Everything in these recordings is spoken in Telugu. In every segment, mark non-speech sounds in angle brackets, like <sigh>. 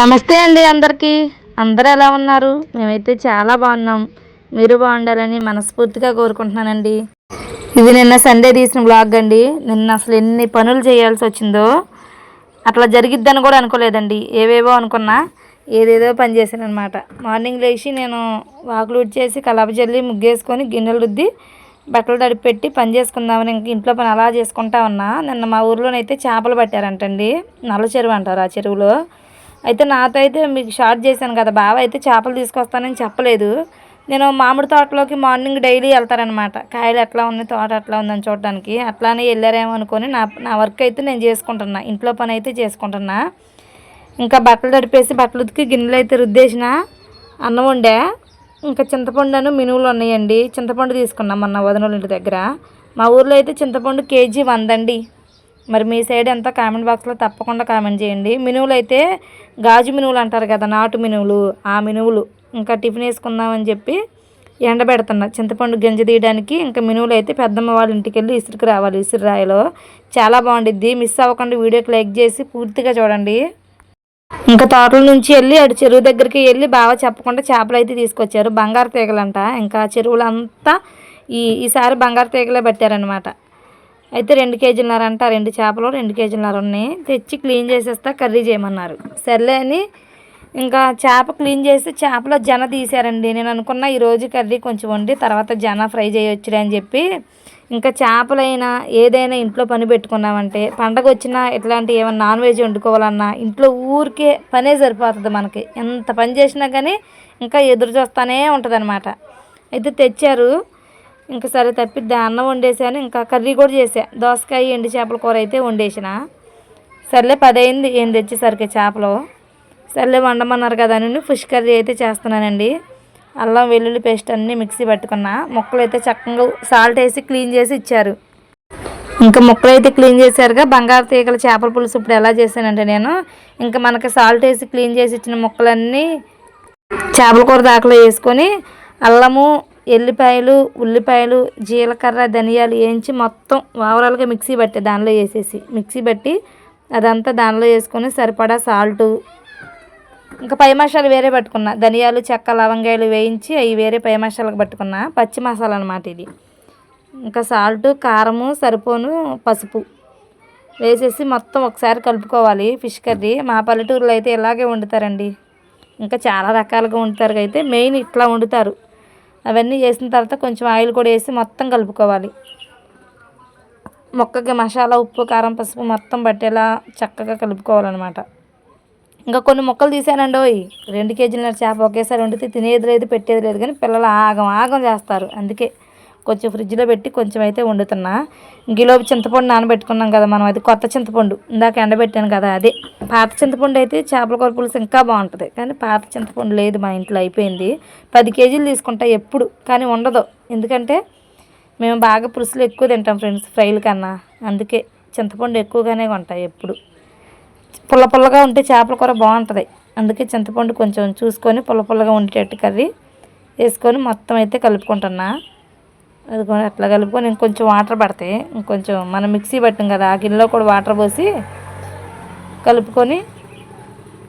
నమస్తే అండి అందరికీ. అందరూ ఎలా ఉన్నారు? మేమైతే చాలా బాగున్నాం. మీరు బాగుండాలని మనస్ఫూర్తిగా కోరుకుంటున్నానండి. ఇది నిన్న సండే తీసిన బ్లాగ్ అండి. నిన్న అసలు ఎన్ని పనులు చేయాల్సి వచ్చిందో అట్లా జరిగిద్దని కూడా అనుకోలేదండి. ఏవేవో అనుకున్నా ఏదేదో పని చేశాను అనమాట మార్నింగ్ లేచి నేను వాకులు చేసి కలాప జల్లి ముగ్గేసుకొని గిన్నెలు రుద్ది బట్టలు తడిపి పెట్టి పని చేసుకుందామని ఇంక ఇంట్లో పని అలా చేసుకుంటా ఉన్నా. నిన్న మా ఊర్లోనైతే చేపలు పట్టారంటండి. నల్ల చెరువు అంటారు ఆ చెరువులో. అయితే నాతో అయితే మీకు షార్ట్ చేశాను కదా బావ అయితే చేపలు తీసుకొస్తానని చెప్పలేదు. నేను మామిడి తోటలోకి మార్నింగ్ డైలీ వెళ్తారనమాట కాయలు ఎట్లా ఉంది తోట ఎట్లా ఉందని చూడడానికి. అట్లానే వెళ్ళారేమో అనుకొని నా నా వర్క్ అయితే నేను చేసుకుంటున్నా. ఇంట్లో పని అయితే చేసుకుంటున్నా. ఇంకా బట్టలు తడిపేసి బట్టలు ఉతికి గిన్నెలు అయితే రుద్దేసిన అన్నం వండే. ఇంకా చింతపండును మినువులు ఉన్నాయండి. చింతపండు తీసుకున్నాం మొన్న వదనోళ్ళ ఇంటి దగ్గర. మా ఊర్లో అయితే చింతపండు కేజీ వందండి. మరి మీ సైడ్ ఎంత కామెంట్ బాక్స్లో తప్పకుండా కామెంట్ చేయండి. మినువులు అయితే గాజు మినువులు అంటారు కదా నాటు మినువులు ఆ మినువులు ఇంకా టిఫిన్ వేసుకుందామని చెప్పి ఎండబెడుతున్నా చింతపండు గింజ తీయడానికి ఇంకా మినువులు అయితే పెద్దమ్మ వాళ్ళ ఇంటికి వెళ్ళి ఇసురుకు రావాలి ఇసురు రాయిలో. చాలా బాగుండిద్ది. మిస్ అవ్వకుండా వీడియోకి లైక్ చేసి పూర్తిగా చూడండి. ఇంకా తోటల నుంచి వెళ్ళి అటు చెరువు దగ్గరికి వెళ్ళి బాగా చెప్పకుండా చేపలు అయితే తీసుకొచ్చారు. బంగారు తీగలంట. ఇంకా చెరువులంతా ఈ ఈసారి బంగారు తీగలే పెట్టారనమాట అయితే రెండు కేజీలన్నర అంట రెండు చేపలు రెండు కేజీలన్నర ఉన్నాయి. తెచ్చి క్లీన్ చేసేస్తా కర్రీ చేయమన్నారు. సర్లే అని ఇంకా చేప క్లీన్ చేస్తే చేపలో జన తీసారండి నేను అనుకున్న ఈరోజు కర్రీ కొంచెం వండి తర్వాత జన ఫ్రై చేయొచ్చులే అని చెప్పి ఇంకా చేపలైనా ఏదైనా ఇంట్లో పని పెట్టుకున్నామంటే పండగ వచ్చినా ఇట్లాంటి ఏమైనా నాన్ వెజ్ వండుకోవాలన్నా ఇంట్లో ఊరికే పనే సరిపోతుంది మనకి. ఎంత పని చేసినా కానీ ఇంకా ఎదురు చూస్తానే ఉంటుంది అయితే తెచ్చారు. ఇంకా సరే తప్పిద్ది అన్నం వండేసాను ఇంకా కర్రీ కూడా చేసా దోసకాయ ఎండి చేపల కూర అయితే వండేసిన సర్లే పది అయింది ఏం తెచ్చేసరికి చేపలు. సర్లే వండమన్నారు కదా అని ఫిష్ కర్రీ అయితే చేస్తున్నానండి. అల్లం వెల్లుల్లి పేస్ట్ అన్నీ మిక్సీ పట్టుకున్నా. ముక్కలు అయితే చక్కగా సాల్ట్ వేసి క్లీన్ చేసి ఇచ్చారు. ఇంకా ముక్కలు అయితే క్లీన్ చేశారుగా. బంగారు తీగల చేపల పులుసు ఇప్పుడు ఎలా చేశానంటే నేను ఇంకా మనకి సాల్ట్ వేసి క్లీన్ చేసి ఇచ్చిన ముక్కలన్నీ చేపల కూర దాకలో వేసుకొని అల్లము ఎల్లిపాయలు ఉల్లిపాయలు జీలకర్ర ధనియాలు వేయించి మొత్తం ఓవరాల్గా మిక్సీ పట్టే దానిలో వేసేసి మిక్సీ పట్టి అదంతా దానిలో వేసుకొని సరిపడా సాల్టు. ఇంకా పై మసాలు వేరే పట్టుకున్నా. ధనియాలు చెక్క లవంగాయలు వేయించి అవి వేరే పై మసాలకు పట్టుకున్నా. పచ్చి మసాలా అనమాట ఇది. ఇంకా సాల్ట్ కారము సరిపోను పసుపు వేసేసి మొత్తం ఒకసారి కలుపుకోవాలి ఫిష్ కర్రీ. మా పల్లెటూరులో అయితే ఇలాగే వండుతారండి. ఇంకా చాలా రకాలుగా వండుతారు. అయితే మెయిన్ ఇట్లా వండుతారు. అవన్నీ చేసిన తర్వాత కొంచెం ఆయిల్ కూడా వేసి మొత్తం కలుపుకోవాలి. మొక్కకి మసాలా ఉప్పు కారం పసుపు మొత్తం పట్టేలా చక్కగా కలుపుకోవాలన్నమాట. ఇంకా కొన్ని మొక్కలు తీసానండి ఓయ్. రెండు కేజీల చేప ఒకేసారి వండితే తినేది లేదు పెట్టేది లేదు కానీ పిల్లలు ఆగం ఆగం చేస్తారు. అందుకే కొంచెం ఫ్రిడ్జ్లో పెట్టి కొంచెం అయితే వండుతున్నా. గిలోపు చింతపండు నానబెట్టుకున్నాం కదా మనం అది కొత్త చింతపండు. ఇందాక ఎండబెట్టాను కదా అదే. పాత చింతపండు అయితే చేపల కూర పులుసు ఇంకా బాగుంటుంది. కానీ పాత చింతపండు లేదు మా ఇంట్లో అయిపోయింది. పది కేజీలు తీసుకుంటా ఎప్పుడు కానీ ఉండదు ఎందుకంటే మేము బాగా పులుసులు ఎక్కువ తింటాం ఫ్రెండ్స్ ఫ్రైలు కన్నా. అందుకే చింతపండు ఎక్కువగానే ఉంటాయి ఎప్పుడు. పుల్ల పుల్లగా ఉంటే చేపల కూర బాగుంటుంది. అందుకే చింతపండు కొంచెం చూసుకొని పుల్ల పుల్లగా ఉండేటట్టు కర్రీ వేసుకొని మొత్తం అయితే కలుపుకుంటున్నా. అది కూడా అట్లా కలుపుకొని ఇంకొంచెం వాటర్ పడతాయి ఇంకొంచెం మనం మిక్సీ పట్టాం కదా ఆ గిన్నెలో కూడా వాటర్ పోసి కలుపుకొని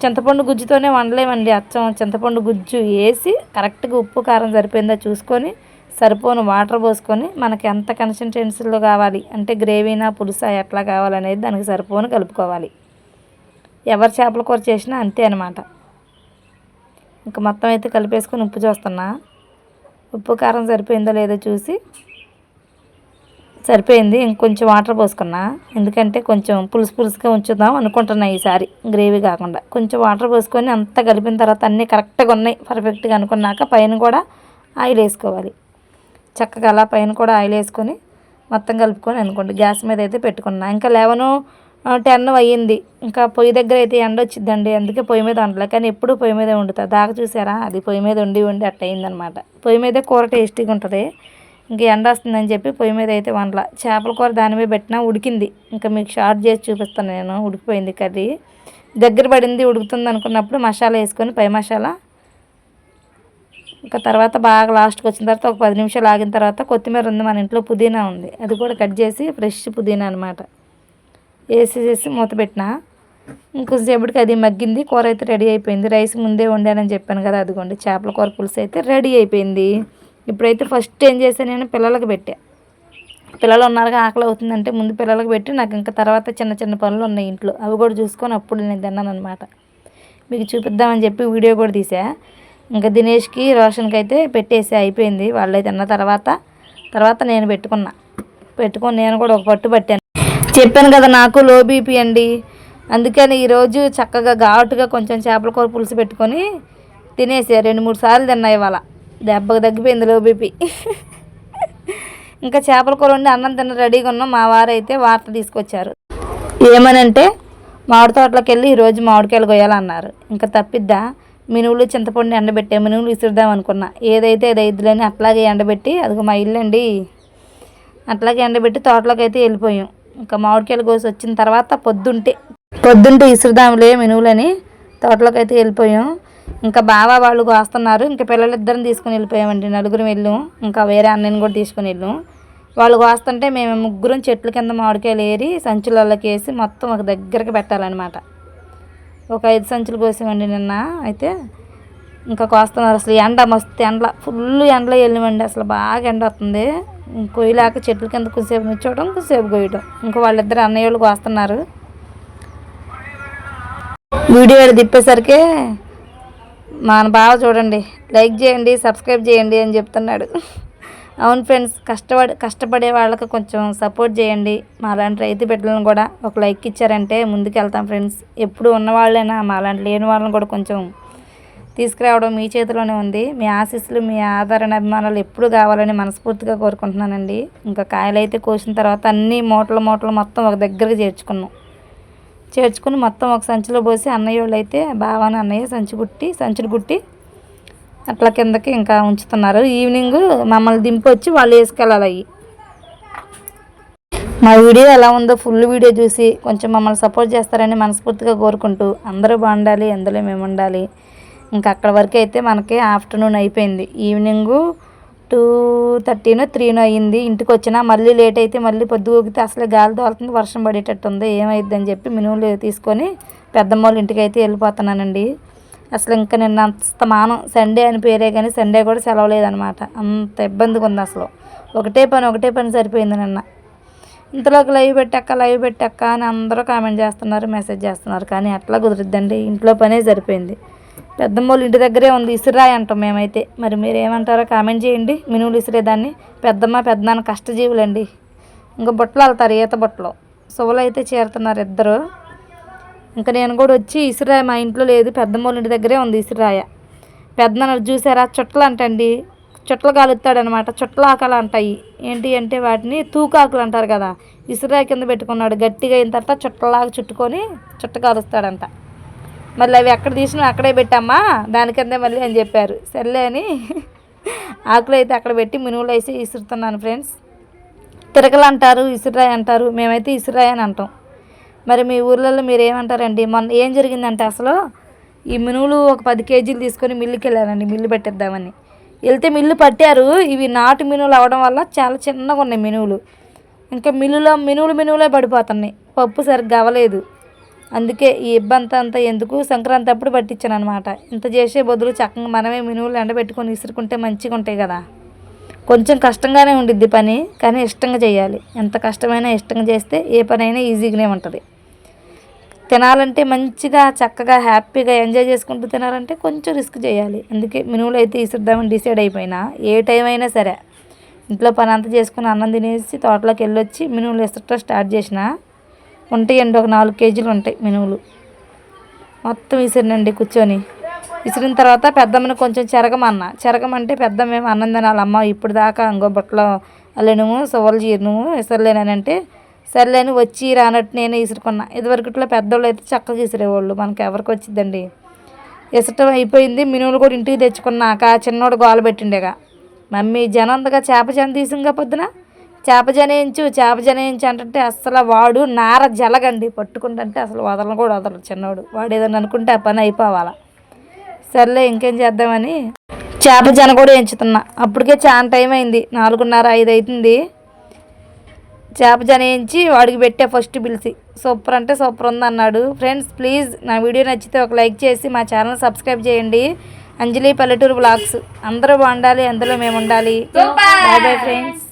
చింతపండు గుజ్జుతోనే వండలేమండి. అచ్చం చింతపండు గుజ్జు వేసి కరెక్ట్గా ఉప్పు కారం సరిపోయిందా చూసుకొని సరిపోను వాటర్ పోసుకొని మనకి ఎంత కన్సిస్టెన్సీలో కావాలి అంటే గ్రేవీనా పులుసా ఎట్లా కావాలనేది దానికి సరిపోను కలుపుకోవాలి. ఎవరు చేపల కూర చేసినా అంతే అనమాట ఇంకా మొత్తం అయితే కలిపేసుకొని ఉప్పు చూస్తున్నా. ఉప్పు కారం సరిపోయిందో లేదో చూసి సరిపోయింది. ఇంకొంచెం వాటర్ పోసుకున్నా. ఎందుకంటే కొంచెం పులుసు పులుసుగా ఉంచుదాం అనుకుంటున్నా ఈసారి గ్రేవీ కాకుండా. కొంచెం వాటర్ పోసుకొని అంతా కలిపిన తర్వాత అన్నీ కరెక్ట్గా ఉన్నాయి. పర్ఫెక్ట్గా అనుకున్నాక పైన కూడా ఆయిల్ వేసుకోవాలి. చక్కగా అలా పైన కూడా ఆయిల్ వేసుకొని మొత్తం కలుపుకొని అనుకోండి. గ్యాస్ మీద అయితే పెట్టుకున్నా. ఇంకా లేవను టెన్ అయ్యింది. ఇంకా పొయ్యి దగ్గర అయితే ఎండ వచ్చిందండి అందుకే పొయ్యి మీద వండలే. కానీ ఎప్పుడు పొయ్యి మీద వండుతా. దాకా చూసారా? అది పొయ్యి మీద వండి వండి అట్ట అయిందనమాట పొయ్యి మీదే కూర టేస్టీగా ఉంటుంది. ఇంక ఎండ వస్తుందని చెప్పి పొయ్యి మీద అయితే వండల. చేపల కూర దాని మీద పెట్టినా ఉడికింది. ఇంకా మీకు షార్ట్ చేసి చూపిస్తాను నేను. ఉడికిపోయింది కర్రీ. దగ్గర పడింది ఉడుకుతుంది అనుకున్నప్పుడు మసాలా వేసుకొని పై మసాలా. ఇంకా తర్వాత బాగా లాస్ట్కి వచ్చిన తర్వాత ఒక పది నిమిషాలు ఆగిన తర్వాత కొత్తిమీర ఉంది మన ఇంట్లో పుదీనా ఉంది. అది కూడా కట్ చేసి ఫ్రెష్ పుదీనా అనమాట వేసేసేసి మూత పెట్టిన. ఇంకొంచెంసేపటికి అది మగ్గింది. కూర అయితే రెడీ అయిపోయింది. రైస్ ముందే వండానని చెప్పాను కదా అదిగోండి. చేపల కూర పులుసు అయితే రెడీ అయిపోయింది. ఇప్పుడైతే ఫస్ట్ ఏం చేశాను నేను? పిల్లలకు పెట్టా. పిల్లలు ఉన్నారుగా ఆకలి అవుతుందంటే ముందు పిల్లలకు పెట్టి. నాకు ఇంకా తర్వాత చిన్న చిన్న పనులు ఉన్నాయి ఇంట్లో. అవి కూడా చూసుకొని అప్పుడు నేను తిన్నాను అనమాట మీకు చూపిద్దామని చెప్పి వీడియో కూడా తీసా. ఇంకా దినేష్కి రోషన్కి అయితే పెట్టేసి అయిపోయింది. వాళ్ళే తిన్న తర్వాత తర్వాత నేను పెట్టుకున్నా. పెట్టుకొని నేను కూడా ఒక పట్టు పట్టాను. చెప్పాను కదా నాకు లో బీపీ అండి. అందుకని ఈరోజు చక్కగా ఘాటుగా కొంచెం చేపల కూర పులుసు పెట్టుకొని తినేసా. రెండు మూడు సార్లు తిన్నా ఇవాళ. దెబ్బకు తగ్గిపోయింది లో బీపీ ఇంకా చేపల కూర వండి అన్నం తిన్న రెడీగా ఉన్నాం. మా వారైతే వార్త తీసుకొచ్చారు. ఏమనంటే మామిడి తోటలోకి వెళ్ళి ఈరోజు మామిడికాయలు కొయ్యాలన్నారు. ఇంకా తప్పిద్దా? మినువులు చింతపండు ఎండబెట్టే మినువులు విసురుదాం అనుకున్నా. ఏదైతే అది అట్లాగే ఎండబెట్టి అదిగో మా ఇల్లు అండి అట్లాగే ఎండబెట్టి తోటలోకి అయితే వెళ్ళిపోయాం. ఇంకా మామిడికాయలు కోసి వచ్చిన తర్వాత పొద్దుంటే. పొద్దుంటే ఇసురుదాంలే మినువులని తోటలోకి అయితే వెళ్ళిపోయాం. ఇంకా బావ వాళ్ళు కోస్తున్నారు. ఇంకా పిల్లలిద్దరిని తీసుకుని వెళ్ళిపోయామండి. నలుగురు వెళ్ళాం. ఇంకా వేరే అన్నని కూడా తీసుకుని వెళ్ళాం. వాళ్ళు కోస్తుంటే మేము ముగ్గురం చెట్ల కింద మామిడికాయలు ఏరి సంచులలోకి వేసి మొత్తం ఒక దగ్గరికి పెట్టాలన్నమాట. ఒక ఐదు సంచులు కోసామండి నిన్న. అయితే ఇంకా కోస్తున్నారు అసలు ఎండ మస్తు ఎండ. ఫుల్ ఎండలో వెళ్ళిమండి అసలు బాగా ఎండ వస్తుంది. కొయ్యలేక చెట్ల కింద కొద్దిసేపు నిల్చోవడం కొద్దిసేపు కొయ్యడం ఇంకా వాళ్ళిద్దరు అన్నయ్య వాళ్ళు కోస్తున్నారు. వీడియో తిప్పేసరికి మన బావ చూడండి లైక్ చేయండి సబ్స్క్రైబ్ చేయండి అని చెప్తున్నాడు. అవును ఫ్రెండ్స్ కష్టపడి కష్టపడే వాళ్ళకి కొంచెం సపోర్ట్ చేయండి. మాలాంటి రైతు బిడ్డలను కూడా ఒక లైక్ ఇచ్చారంటే ముందుకు వెళ్తాం ఫ్రెండ్స్. ఎప్పుడు ఉన్నవాళ్ళైనా మాలాంటి లేని వాళ్ళని కూడా కొంచెం తీసుకురావడం మీ చేతిలోనే ఉంది. మీ ఆశీస్సులు మీ ఆదరణ అభిమానాలు ఎప్పుడు కావాలని మనస్ఫూర్తిగా కోరుకుంటున్నానండి. ఇంకా కాయలు అయితే కోసిన తర్వాత అన్ని మూటలు మూటలు మొత్తం ఒక దగ్గరకు చేర్చుకున్నాం. చేర్చుకుని మొత్తం ఒక సంచిలో పోసి అన్నయ్య వాళ్ళు అయితే బావాని అన్నయ్య సంచి కుట్టి సంచులు కుట్టి అట్లా కిందకి ఇంకా ఉంచుతున్నారు. ఈవినింగ్ మమ్మల్ని దింపి వచ్చి వాళ్ళు వేసుకెళ్ళాలి అవి. మా వీడియో ఎలా ఉందో ఫుల్ వీడియో చూసి కొంచెం మమ్మల్ని సపోర్ట్ చేస్తారని మనస్ఫూర్తిగా కోరుకుంటూ అందరూ బాగుండాలి అందులో మేము ఉండాలి. ఇంకా అక్కడ వరకు అయితే మనకి ఆఫ్టర్నూన్ అయిపోయింది. ఈవినింగు టూ థర్టీనో త్రీనో అయ్యింది. ఇంటికి వచ్చినా మళ్ళీ లేట్ అయితే మళ్ళీ పొద్దు ఊగితే అసలే గాలి తోలుతుంది వర్షం పడేటట్టు ఉంది ఏమైంది అని చెప్పి మినువులు తీసుకొని పెద్దమ్మ వాళ్ళ ఇంటికి అయితే వెళ్ళిపోతున్నానండి. అసలు ఇంకా నిన్న అంత మానం. సండే అని పేరే కానీ సండే కూడా సెలవు లేదనమాట అంత ఇబ్బందిగా ఉంది అసలు. ఒకటే పని ఒకటే పని సరిపోయింది నిన్న. ఇంతలోకి లైవ్ పెట్టాక లైవ్ పెట్టాక అని అందరూ కామెంట్ చేస్తున్నారు మెసేజ్ చేస్తున్నారు. కానీ అట్లా కుదిరిద్దండి. ఇంట్లో పనే సరిపోయింది. పెద్దమ్మోళ్ళు ఇంటి దగ్గరే ఉంది ఇసురాయి అంటాం మేమైతే. మరి మీరు ఏమంటారో కామెంట్ చేయండి. మినువులు ఇసిరేదాన్ని. పెద్దమ్మ పెద్దనాన్న కష్టజీవులండి. ఇంకా బుట్టలు వెళ్తారు ఈత బుట్టలు. సువలు అయితే చేరుతున్నారు ఇద్దరు. ఇంకా నేను కూడా వచ్చి ఇసురాయ మా ఇంట్లో లేదు పెద్దమ్మోళ్ళ ఇంటి దగ్గరే ఉంది ఇసురాయ. పెద్దనాన్న చూసారా? చుట్టలు అంటండి చుట్టలు కాలుస్తాడనమాట. చుట్టలు ఆకలు అంటాయి. ఏంటి అంటే వాటిని తూకాకులు అంటారు కదా. ఇసురాయ కింద పెట్టుకున్నాడు. గట్టిగా అయిన తర్వాత చుట్టలాగా చుట్టుకొని చుట్ట కాలుస్తాడంట. మళ్ళీ అవి ఎక్కడ తీసినా అక్కడే పెట్టమ్మా దానికందే మళ్ళీ అని చెప్పారు. సర్లే అని <laughs> ఆకులు అయితే అక్కడ పెట్టి మినువులు వేసి ఇసురుతున్నాను ఫ్రెండ్స్. తిరగలు అంటారు ఇసురాయి అంటారు మేమైతే ఇసురాయి అని అంటాం. మరి మీ ఊర్లలో మీరు ఏమంటారండి? మొన్న ఏం జరిగిందంటే అసలు ఈ మినువులు ఒక పది కేజీలు తీసుకొని మిల్లుకి వెళ్ళారండి మిల్లు పెట్టేద్దామని. వెళ్తే మిల్లు పట్టారు ఇవి నాటు మినువులు అవడం వల్ల చాలా చిన్నగా ఉన్నాయి మినువులు ఇంకా మిల్లులో మినువులు మినువులే పడిపోతున్నాయి. పప్పు సరిగ్గా అవ్వలేదు. అందుకే ఈ ఇబ్బంది అంతా ఎందుకు? సంక్రాంతి అప్పుడు పట్టించాను అనమాట ఇంత చేసే బదులు చక్కగా మనమే మినువులు ఎండబెట్టుకొని విసురుకుంటే మంచిగా ఉంటాయి కదా. కొంచెం కష్టంగానే ఉండిద్ది పని కానీ ఇష్టంగా చేయాలి. ఎంత కష్టమైనా ఇష్టంగా చేస్తే ఏ పని అయినా ఈజీగానే ఉంటుంది. తినాలంటే మంచిగా చక్కగా హ్యాపీగా ఎంజాయ్ చేసుకుంటూ తినాలంటే కొంచెం రిస్క్ చేయాలి. అందుకే మినువులు అయితే ఇసురుదామని డిసైడ్ అయిపోయినా. ఏ టైం అయినా సరే. ఇంట్లో పని అంతా చేసుకుని అన్నం తినేసి తోటలోకి వెళ్ళొచ్చి మినువులు ఇసరటం స్టార్ట్ చేసిన ఉంటాయండి ఒక నాలుగు కేజీలు ఉంటాయి మినువులు మొత్తం విసిరినండి కూర్చొని. విసిరిన తర్వాత పెద్దమ్మని కొంచెం చెరగమన్న. చెరగమంటే పెద్దమ్మ ఏమో వాళ్ళ అమ్మ ఇప్పుడు దాకా ఇంకో బుట్టలో అల్లెనుము సువలు చీరనుము విసరలేనంటే సర్లేని వచ్చి రానట్టు నేనే విసురుకున్నా. ఇదివరకుట్లో పెద్దోళ్ళు అయితే చక్కగా విసిరేవాళ్ళు మనకి ఎవరికి వచ్చిందండి ఇసటం అయిపోయింది మినువులు కూడా ఇంటికి తెచ్చుకున్నాక చిన్నోడు గోల పెట్టిండేగా. మమ్మీ జనంతగా చేప జన తీసింగా పొద్దున. చేప జనేయించు చేప జనేయించు అంటే అసలు వాడు నార జలగండి. పట్టుకుంటుంటే అసలు వదలను కూడా వదలరు చిన్నోడు. వాడు ఏదైనా అనుకుంటే ఆ పని అయిపోవాలా. సర్లే ఇంకేం చేద్దామని చేప జన కూడా ఎంచుతున్నా. అప్పటికే చాలా టైం అయింది. నాలుగున్నర ఐదు అవుతుంది చేప జనేయించి వాడికి పెట్టే ఫస్ట్ పిలిచి సూపర్ అంటే సూపర్ ఉంది అన్నాడు. ఫ్రెండ్స్ ప్లీజ్ నా వీడియో నచ్చితే ఒక లైక్ చేసి మా ఛానల్ సబ్స్క్రైబ్ చేయండి. అంజలి పల్లెటూరు బ్లాగ్స్. అందరూ బాగుండాలి. అందులో మేము ఉండాలి. Bye bye friends.